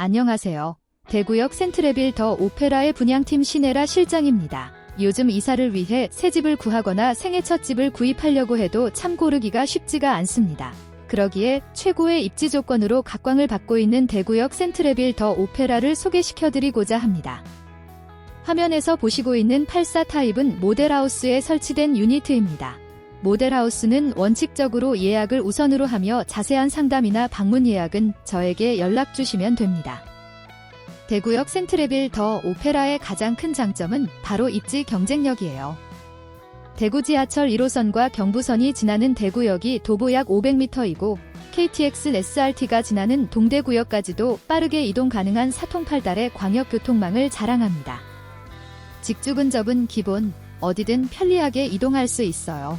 안녕하세요. 대구역 센트레빌 더 오페라의 분양팀 신혜라 실장입니다. 요즘 이사를 위해 새 집을 구하거나 생애 첫 집을 구입하려고 해도 참 고르기가 쉽지가 않습니다. 그러기에 최고의 입지 조건으로 각광을 받고 있는 대구역 센트레빌 더 오페라를 소개시켜드리고자 합니다. 화면에서 보시고 있는 84 타입은 모델하우스에 설치된 유니트입니다. 모델하우스는 원칙적으로 예약을 우선으로 하며 자세한 상담이나 방문 예약은 저에게 연락 주시면 됩니다. 대구역 센트레빌 더 오페라의 가장 큰 장점은 바로 입지 경쟁력이에요. 대구 지하철 1호선과 경부선이 지나는 대구역이 도보 약 500m이고 KTX SRT가 지나는 동대구역까지도 빠르게 이동 가능한 사통팔달의 광역교통망을 자랑합니다. 직주 근접은 기본, 어디든 편리하게 이동할 수 있어요.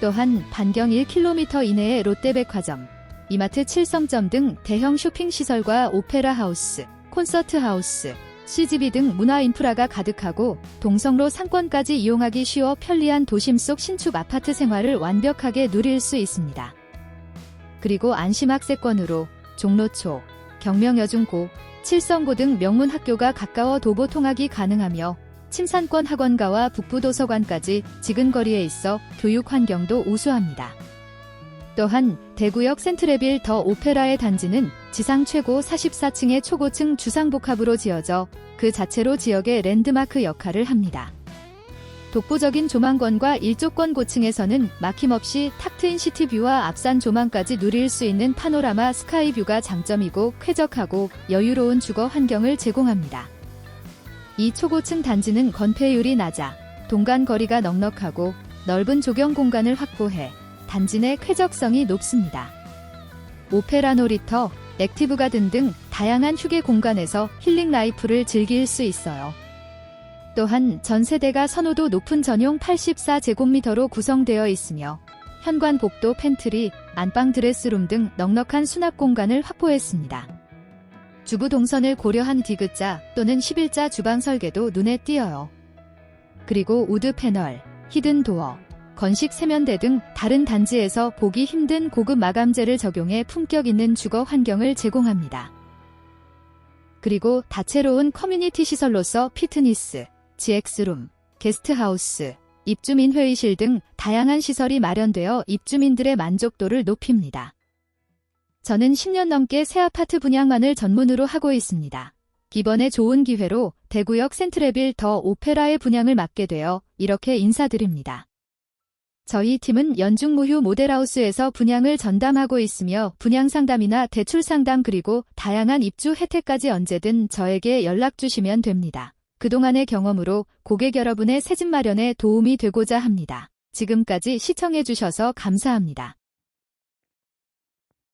또한 반경 1km 이내의 롯데백화점, 이마트 칠성점 등 대형 쇼핑시설과 오페라 하우스, 콘서트 하우스, CGV 등 문화 인프라가 가득하고 동성로 상권까지 이용하기 쉬워 편리한 도심 속 신축 아파트 생활을 완벽하게 누릴 수 있습니다. 그리고 안심학세권으로 종로초, 경명여중고, 칠성고 등 명문 학교가 가까워 도보 통학이 가능하며 침산권 학원가와 북부도서관까지 지근 거리에 있어 교육 환경도 우수합니다. 또한 대구역 센트레빌 더 오페라의 단지는 지상 최고 44층의 초고층 주상복합으로 지어져 그 자체로 지역의 랜드마크 역할을 합니다. 독보적인 조망권과 일조권 고층에서는 막힘없이 탁 트인 시티뷰와 앞산 조망까지 누릴 수 있는 파노라마 스카이뷰가 장점이고 쾌적하고 여유로운 주거 환경을 제공합니다. 이 초고층 단지는 건폐율이 낮아 동간 거리가 넉넉하고 넓은 조경 공간을 확보해 단지 내 쾌적성이 높습니다. 오페라 놀이터, 액티브 가든 등 다양한 휴게 공간에서 힐링 라이프를 즐길 수 있어요. 또한 전 세대가 선호도 높은 전용 84제곱미터로 구성되어 있으며 현관 복도 팬트리, 안방 드레스룸 등 넉넉한 수납 공간을 확보했습니다. 주부 동선을 고려한 디귿자 또는 11자 주방 설계도 눈에 띄어요. 그리고 우드 패널, 히든 도어, 건식 세면대 등 다른 단지에서 보기 힘든 고급 마감재를 적용해 품격 있는 주거 환경을 제공합니다. 그리고 다채로운 커뮤니티 시설로서 피트니스, GX룸, 게스트하우스, 입주민 회의실 등 다양한 시설이 마련되어 입주민들의 만족도를 높입니다. 저는 10년 넘게 새 아파트 분양만을 전문으로 하고 있습니다. 이번에 좋은 기회로 대구역 센트레빌 더 오페라의 분양을 맡게 되어 이렇게 인사드립니다. 저희 팀은 연중무휴 모델하우스에서 분양을 전담하고 있으며 분양 상담이나 대출 상담 그리고 다양한 입주 혜택까지 언제든 저에게 연락 주시면 됩니다. 그동안의 경험으로 고객 여러분의 새집 마련에 도움이 되고자 합니다. 지금까지 시청해주셔서 감사합니다.